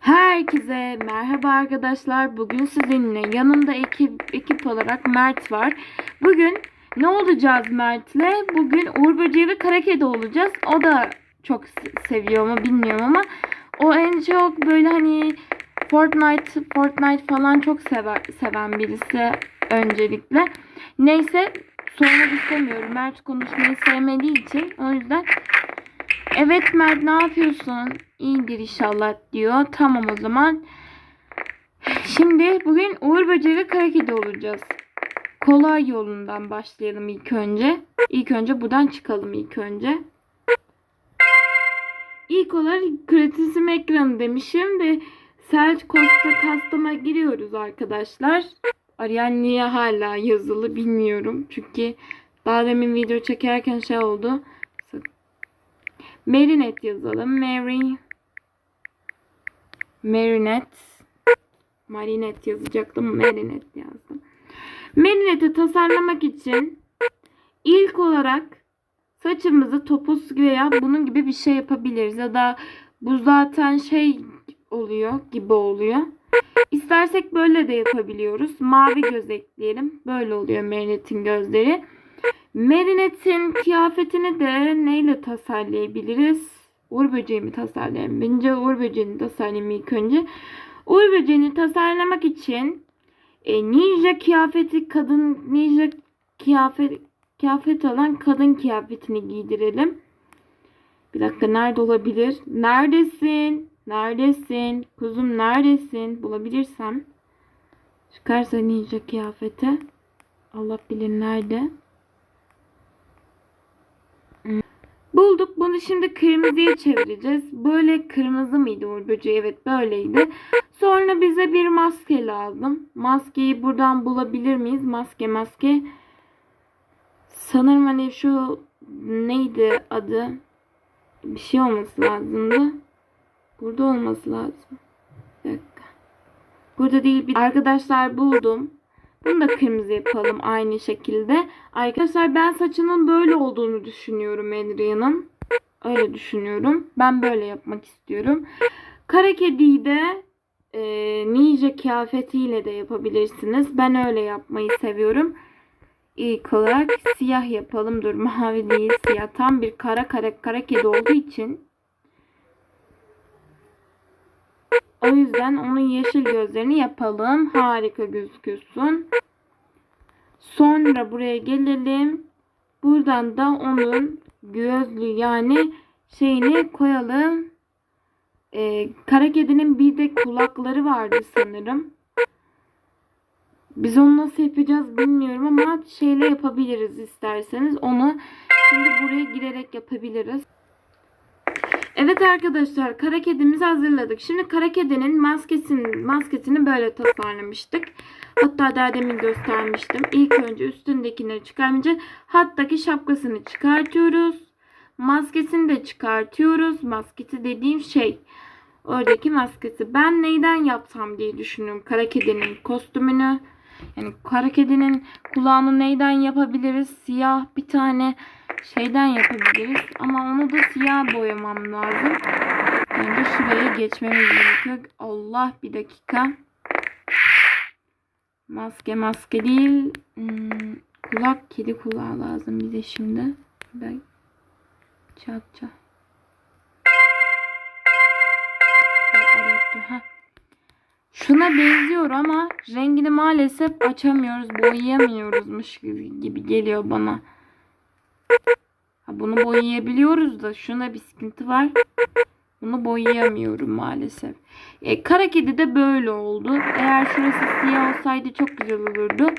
Herkese merhaba arkadaşlar. Bugün sizinle yanımda ekip, ekip olarak Mert var. Bugün ne olacağız Mert'le? Bugün Uğur Böceği ve Kara Kedi olacağız. O da çok se- seviyor mu bilmiyorum ama o en çok böyle hani Fortnite, Fortnite falan çok sever, seven birisi öncelikle. Neyse sormak istemiyorum. Mert konuşmayı sevmediği için o yüzden Evet Mert ne yapıyorsun? İyidir inşallah diyor. Tamam o zaman. Şimdi bugün Uğur Böceği ve Kara Kedi olacağız. Kolay yolundan başlayalım ilk önce. İlk önce buradan çıkalım ilk önce. İlk olarak kritizm ekranı demişim de Selç Costa Custom'a giriyoruz arkadaşlar. Arayan niye hala yazılı bilmiyorum. Çünkü daha demin video çekerken şey oldu. Marinette yazalım. Mary. Marinette. Marinette yazacaktım. Marinette yazdım. Marinette'i tasarlamak için ilk olarak saçımızı topuz veya bunun gibi bir şey yapabiliriz. Ya da bu zaten şey oluyor gibi oluyor. İstersek böyle de yapabiliyoruz. Mavi göz ekleyelim. Böyle oluyor Marinette'in gözleri. Marinette'in kıyafetini de neyle tasarlayabiliriz? Uğur böceği mi tasarlayalım? Bence uğur böceğini tasarlayayım ilk önce. Uğur böceğini tasarlamak için e, ninja kıyafeti kadın ninja kıyafet kıyafet olan kadın kıyafetini giydirelim. Bir dakika nerede olabilir? Neredesin? Neredesin? Kuzum neredesin? Bulabilirsem. Çıkarsa ninja kıyafeti. Allah bilir nerede. Bulduk. Bunu şimdi kırmızıya çevireceğiz. Böyle kırmızı mıydı Uğur böceği? Evet böyleydi. Sonra bize bir maske lazım. Maskeyi buradan bulabilir miyiz? Maske maske. Sanırım hani şu neydi adı? Bir şey olması lazımdı. Burada olması lazım. Bir dakika. Burada değil. Bir... Arkadaşlar buldum. Bunu da kırmızı yapalım aynı şekilde. Arkadaşlar ben saçının böyle olduğunu düşünüyorum Adrian'ın. Öyle düşünüyorum. Ben böyle yapmak istiyorum. Kara kediyi de e, ninja kıyafetiyle de yapabilirsiniz. Ben öyle yapmayı seviyorum. İlk olarak siyah yapalım. Dur mavi değil siyah. Tam bir kara kara kara kedi olduğu için. O yüzden onun yeşil gözlerini yapalım. Harika gözüküyorsun. Sonra buraya gelelim. Buradan da onun gözlü yani şeyini koyalım. Ee, kara kedinin bir de kulakları vardı sanırım. Biz onu nasıl yapacağız bilmiyorum ama şeyle yapabiliriz isterseniz. Onu şimdi buraya girerek yapabiliriz. Evet arkadaşlar kara kedimizi hazırladık. Şimdi kara kedinin maskesini, maskesini böyle tasarlamıştık. Hatta daha demin göstermiştim. İlk önce üstündekileri çıkarmayınca hattaki şapkasını çıkartıyoruz. Maskesini de çıkartıyoruz. Maskesi dediğim şey oradaki maskesi. Ben neyden yapsam diye düşünüyorum. Kara kedinin kostümünü. Yani kara kedinin kulağını neyden yapabiliriz? Siyah bir tane şeyden yapabiliriz. Ama onu da siyah boyamam lazım. Önce şuraya geçmemiz gerekiyor. Allah bir dakika. Maske maske değil. Hmm, kulak kedi kulağı lazım bize şimdi. Ben çat çat. Şuna benziyor ama rengini maalesef açamıyoruz, boyayamıyoruzmuş gibi, gibi geliyor bana. Bunu boyayabiliyoruz da şuna bir sıkıntı var. Bunu boyayamıyorum maalesef. E, kara kedi de böyle oldu. Eğer şurası siyah olsaydı çok güzel olurdu.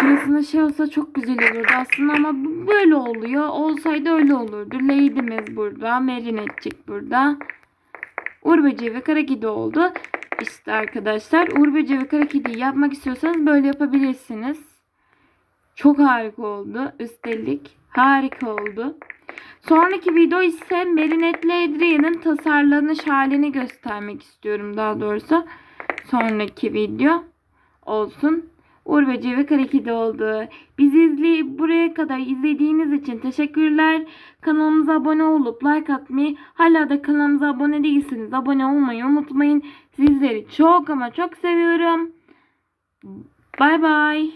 Şurasında şey olsa çok güzel olurdu aslında ama böyle oluyor. Olsaydı öyle olurdu. Lady'miz burada. Marinetçik burada. Uğur böceği ve kara kedi oldu. İşte arkadaşlar Uğur böceği ve kara kediyi yapmak istiyorsanız böyle yapabilirsiniz. Çok harika oldu. Üstelik harika oldu. Sonraki video ise Marinette Adrian'ın tasarlanış halini göstermek istiyorum daha doğrusu. Sonraki video olsun. Uğur Böceği Kedi oldu. Bizi izleyip buraya kadar izlediğiniz için teşekkürler. Kanalımıza abone olup like atmayı, hala da kanalımıza abone değilseniz abone olmayı unutmayın. Sizleri çok ama çok seviyorum. Bay bay.